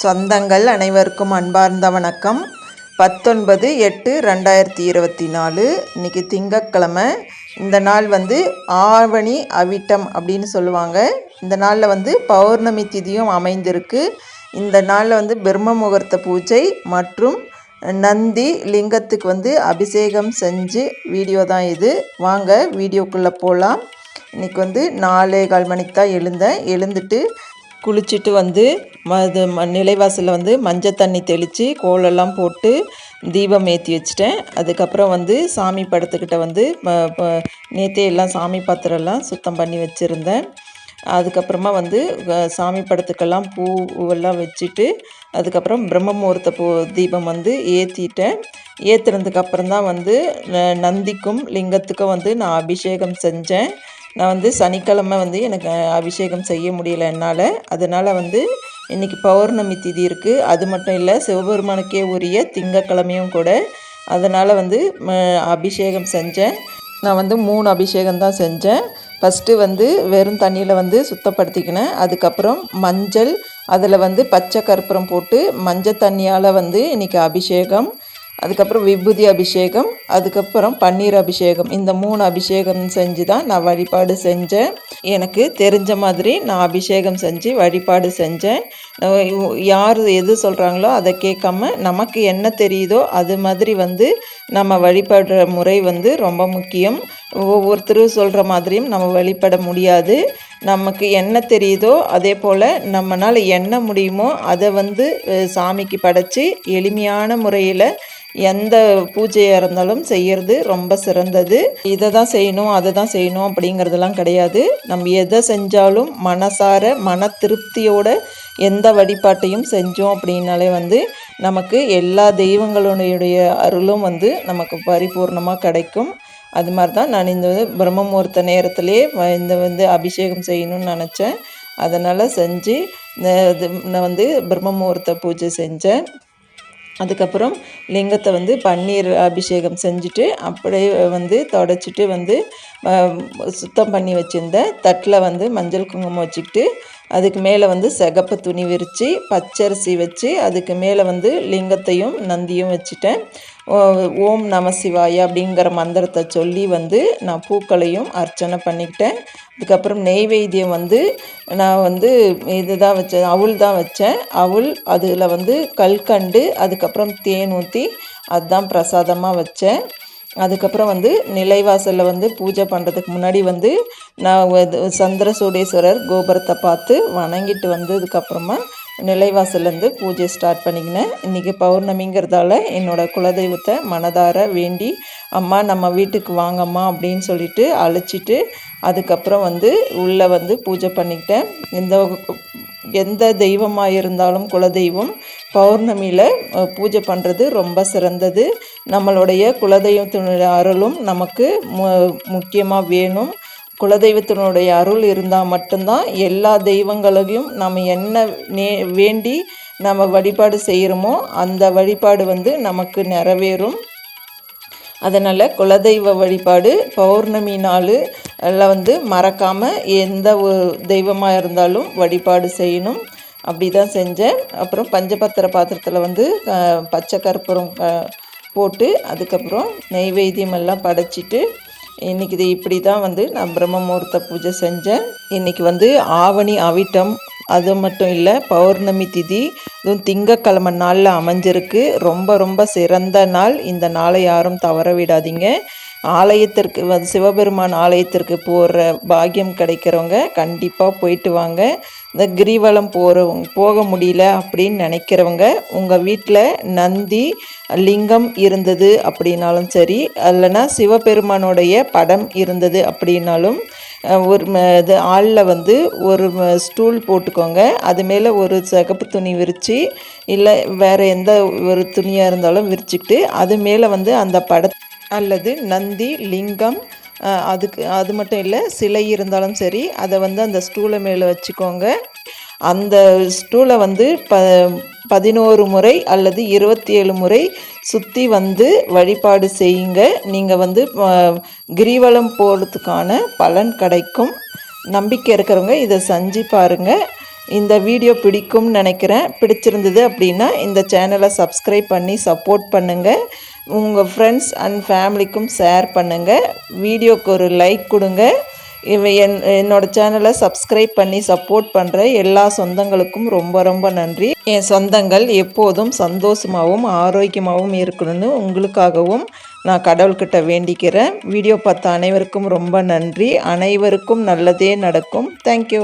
சொந்தங்கள் அனைவருக்கும் அன்பார்ந்த வணக்கம். பத்தொன்பது எட்டு ரெண்டாயிரத்தி இருபத்தி நாலு. இன்றைக்கி திங்கக்கிழமை இந்த நாள் வந்து ஆவணி அவிட்டம் அப்படின்னு சொல்லுவாங்க. இந்த நாளில் வந்து பௌர்ணமி திதியும் அமைந்திருக்கு. இந்த நாளில் வந்து பிரம்ம முகூர்த்த பூஜை மற்றும் நந்தி லிங்கத்துக்கு வந்து அபிஷேகம் செஞ்சு வீடியோ தான் இது. வாங்க வீடியோக்குள்ளே போகலாம் இன்றைக்கி வந்து நாலே கால் மணிக்கு தான் எழுந்தேன். எழுந்துட்டு குளிச்சுட்டு வந்து ம அது நிலைவாசலில் வந்து மஞ்சள் தண்ணி தெளித்து கோலெல்லாம் போட்டு தீபம் ஏற்றி வச்சிட்டேன். அதுக்கப்புறம் வந்து சாமி படத்துக்கிட்ட வந்து நேற்றே எல்லாம் சாமி பாத்திரம்லாம் சுத்தம் பண்ணி வச்சுருந்தேன். அதுக்கப்புறமா வந்து சாமி படத்துக்கெல்லாம் பூவெல்லாம் வச்சுட்டு அதுக்கப்புறம் பிரம்ம முகூர்த்த பூ தீபம் வந்து ஏற்றிட்டேன் ஏற்றுனதுக்கப்புறம் தான் வந்து நந்திக்கும் லிங்கத்துக்கும் வந்து நான் அபிஷேகம் செஞ்சேன். நான் வந்து சனிக்கிழமை வந்து எனக்கு அபிஷேகம் செய்ய முடியல என்னால். அதனால் வந்து இன்றைக்கி பௌர்ணமி திதி இருக்குது அது மட்டும் இல்லை சிவபெருமானுக்கே உரிய திங்கக்கிழமையும் கூட அதனால் வந்து அபிஷேகம் செஞ்சேன். நான் வந்து மூணு அபிஷேகம் தான் செஞ்சேன். ஃபஸ்ட்டு வந்து வெறும் தண்ணியில் வந்து சுத்தப்படுத்திக்கினேன். அதுக்கப்புறம் மஞ்சள் அதில் வந்து பச்சை கற்பூரம் போட்டு மஞ்சள் தண்ணியால் வந்து இன்றைக்கி அபிஷேகம். அதுக்கப்புறம் விபூதி அபிஷேகம் அதுக்கப்புறம் பன்னீர் அபிஷேகம். இந்த மூணு அபிஷேகம் செஞ்சு தான் நான் வழிபாடு செஞ்சேன். எனக்கு தெரிஞ்ச மாதிரி நான் அபிஷேகம் செஞ்சு வழிபாடு செஞ்சேன். யார் எது சொல்கிறாங்களோ அதை கேட்காம நமக்கு என்ன தெரியுதோ அது மாதிரி வந்து நம்ம வழிபடுற முறை வந்து ரொம்ப முக்கியம். ஒவ்வொருத்தரும் சொல்கிற மாதிரியும் நம்ம வழிபட முடியாது. நமக்கு என்ன தெரியுதோ அதே போல் நம்மளால் என்ன முடியுமோ அதை வந்து சாமிக்கு படைச்சி எளிமையான முறையில் எந்த பூஜையாக இருந்தாலும் செய்கிறது ரொம்ப சிறந்தது. இதை தான் செய்யணும் அதை தான் செய்யணும் அப்படிங்கிறதெல்லாம் கிடையாது. நம்ம எதை செஞ்சாலும் மனசார மன திருப்தியோட எந்த வழிபாட்டையும் செஞ்சோம் அப்படின்னாலே வந்து நமக்கு எல்லா தெய்வங்களுடைய அருளும் வந்து நமக்கு பரிபூர்ணமாக கிடைக்கும். அது மாதிரி தான் நான் இந்த பிரம்ம முகூர்த்த நேரத்திலே இந்த வந்து அபிஷேகம் செய்யணும்னு நினச்சேன். அதனால் செஞ்சு நான் வந்து பிரம்ம முகூர்த்த பூஜை செஞ்சேன். அதுக்கப்புறம் லிங்கத்தை வந்து பன்னீர் அபிஷேகம் செஞ்சுட்டு அப்படியே வந்து தொடச்சிட்டு வந்து சுத்தம் பண்ணி வச்சுருந்த தட்டில் வந்து மஞ்சள் குங்குமம் வச்சுக்கிட்டு அதுக்கு மேலே வந்து சிகப்பு துணி விரித்து பச்சரிசி வச்சு அதுக்கு மேலே வந்து லிங்கத்தையும் நந்தியும் வச்சுட்டேன். ஓம் நம சிவாய அப்படிங்கிற மந்திரத்தை சொல்லி வந்து நான் பூக்களையும் அர்ச்சனை பண்ணிக்கிட்டேன். அதுக்கப்புறம் நெய்வேத்தியம் வந்து நான் வந்து இது தான் வச்சேன் அவுள் தான் வச்சேன். அவுள் அதில் வந்து கல்கண்டு அதுக்கப்புறம் தேன் ஊற்றி அதுதான் பிரசாதமாக வச்சேன். அதுக்கப்புறம் வந்து நிலைவாசலில் வந்து பூஜை பண்ணுறதுக்கு முன்னாடி வந்து நான் சந்திர சூடேஸ்வரர் கோபுரத்தை பார்த்து வணங்கிட்டு வந்ததுக்கப்புறமா நிலைவாசல்லேருந்து பூஜை ஸ்டார்ட் பண்ணிக்கினேன். இன்றைக்கி பௌர்ணமிங்கிறதால என்னோடய குலதெய்வத்தை மனதார வேண்டி அம்மா நம்ம வீட்டுக்கு வாங்கம்மா அப்படின்னு சொல்லிட்டு அழைச்சிட்டு அதுக்கப்புறம் வந்து உள்ளே வந்து பூஜை பண்ணிக்கிட்டேன். இந்த எந்த தெய்வமாக இருந்தாலும் குலதெய்வம் பௌர்ணமியில் பூஜை பண்ணுறது ரொம்ப சிறந்தது. நம்மளுடைய குலதெய்வத்தினுடைய அருளும் நமக்கு மு முக்கியமாக வேணும். குலதெய்வத்தினுடைய அருள் இருந்தால் மட்டும்தான் எல்லா தெய்வங்களையும் நம்ம என்ன நே வேண்டி நம்ம வழிபாடு செய்கிறோமோ அந்த வழிபாடு வந்து நமக்கு நிறைவேறும். அதனால் குலதெய்வ வழிபாடு பௌர்ணமி நாள் எல்லாம் வந்து மறக்காமல் எந்த ஒரு தெய்வமாக இருந்தாலும் வழிபாடு செய்யணும். அப்படி தான் செஞ்சேன். அப்புறம் பஞ்சபத்திர பாத்திரத்தில் வந்து பச்சை கற்பூரம் போட்டு அதுக்கப்புறம் நெய்வேத்தியம் எல்லாம் படைச்சிட்டு இன்றைக்கி இது இப்படி தான் வந்து நான் பிரம்ம முகூர்த்த பூஜை செஞ்சேன். இன்றைக்கி வந்து ஆவணி அவிட்டம் அது மட்டும் இல்லை பௌர்ணமி திதி இதுவும் திங்கக்கிழமை நாளில் அமைஞ்சிருக்கு. ரொம்ப ரொம்ப சிறந்த நாள். இந்த நாளை யாரும் தவற விடாதீங்க. ஆலயத்திற்கு வந்து சிவபெருமான் ஆலயத்திற்கு போகிற பாக்கியம் கிடைக்கிறவங்க கண்டிப்பாக போயிட்டு வாங்க. இந்த கிரிவலம் போகிறவங்க போக முடியல அப்படின்னு நினைக்கிறவங்க உங்கள் வீட்டில் நந்தி லிங்கம் இருந்தது அப்படின்னாலும் சரி இல்லைன்னா சிவபெருமானுடைய படம் இருந்தது அப்படின்னாலும் ஒரு இது ஆளில் வந்து ஒரு ஸ்டூல் போட்டுக்கோங்க. அது மேலே ஒரு சிகப்பு துணி விரித்து இல்லை வேறு எந்த ஒரு துணியாக இருந்தாலும் விரிச்சுக்கிட்டு அது மேலே வந்து அந்த பட அல்லது நந்தி லிங்கம் அதுக்கு அது மட்டும் இல்லை சிலை இருந்தாலும் சரி அதை வந்து அந்த ஸ்டூலை மேலே வச்சுக்கோங்க. அந்த ஸ்டூலை வந்து ப பதினோரு முறை அல்லது இருபத்தி ஏழு முறை சுற்றி வந்து வழிபாடு செய்யுங்க. நீங்கள் வந்து கிரிவலம் போகிறதுக்கான பலன் கிடைக்கும். நம்பிக்கை இருக்கிறவங்க இதை செஞ்சு பாருங்கள் இந்த வீடியோ பிடிக்கும்னு நினைக்கிறேன். பிடிச்சிருந்தது அப்படின்னா இந்த சேனலை சப்ஸ்கிரைப் பண்ணி சப்போர்ட் பண்ணுங்கள் உங்கள் ஃப்ரெண்ட்ஸ் அண்ட் ஃபேமிலிக்கும் ஷேர் பண்ணுங்கள் வீடியோக்கு ஒரு லைக் கொடுங்க. என் என்னோடய சேனலை சப்ஸ்கிரைப் பண்ணி சப்போர்ட் பண்ணுற எல்லா சொந்தங்களுக்கும் ரொம்ப ரொம்ப நன்றி. என் சொந்தங்கள் எப்போதும் சந்தோஷமாகவும் ஆரோக்கியமாகவும் இருக்கணும்னு உங்களுக்காகவும் நான் கடவுள்கிட்ட வேண்டிக்கிறேன். வீடியோ பார்த்த அனைவருக்கும் ரொம்ப நன்றி. அனைவருக்கும் நல்லதே நடக்கும். தேங்க்யூ